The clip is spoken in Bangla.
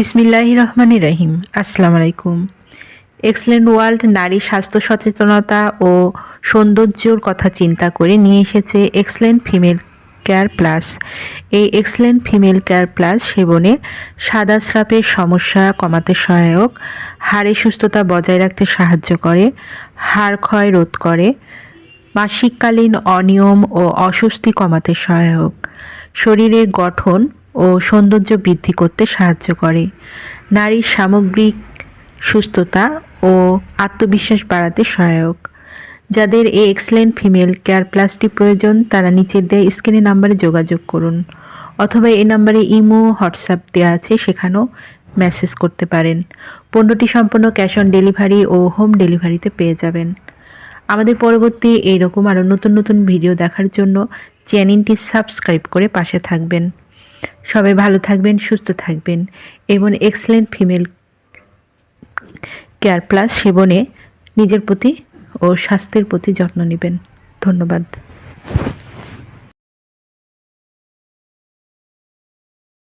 বিসমিল্লাহ রহমান রহিম। আসসালামু আলাইকুম। এক্সেলেন্ট ওয়ার্ল্ড নারী স্বাস্থ্য সচেতনতা ও সৌন্দর্যর কথা চিন্তা করে নিয়ে এসেছে এক্সেলেন্ট ফিমেল কেয়ার প্লাস এই এক্সেলেন্ট ফিমেল কেয়ার প্লাস সেবনে সাদা স্রাপের সমস্যা কমাতে সহায়ক, হাড়ে সুস্থতা বজায় রাখতে সাহায্য করে, হাড় ক্ষয় রোধ করে, মাসিককালীন অনিয়ম ও অস্বস্তি কমাতে সহায়ক। শরীরের গঠন ও সৌন্দর্য বৃদ্ধি করতে সাহায্য করে। নারীর সামগ্রিক সুস্থতা ও আত্মবিশ্বাস বাড়াতে সহায়ক। যাদের এই এক্সেলেন্ট ফিমেল কেয়ার প্লাসটি প্রয়োজন, তারা নিচের দেয় স্ক্রিনে নাম্বারে যোগাযোগ করুন অথবা এই নাম্বারে ইমো, হোয়াটসঅ্যাপ দেওয়া আছে, সেখানেও মেসেজ করতে পারেন। পণ্যটি সম্পূর্ণ ক্যাশ অন ডেলিভারি ও হোম ডেলিভারিতে পেয়ে যাবেন। আমাদের পরবর্তী এইরকম আরও নতুন নতুন ভিডিও দেখার জন্য চ্যানেলটি সাবস্ক্রাইব করে পাশে থাকবেন। সবাই ভালো থাকবেন, সুস্থ থাকবেন। এবং এক্সেলেন্ট ফিমেল কেয়ার প্লাস সেবনে নিজের প্রতি ও স্বাস্থ্যের প্রতি যত্ন নেবেন। ধন্যবাদ।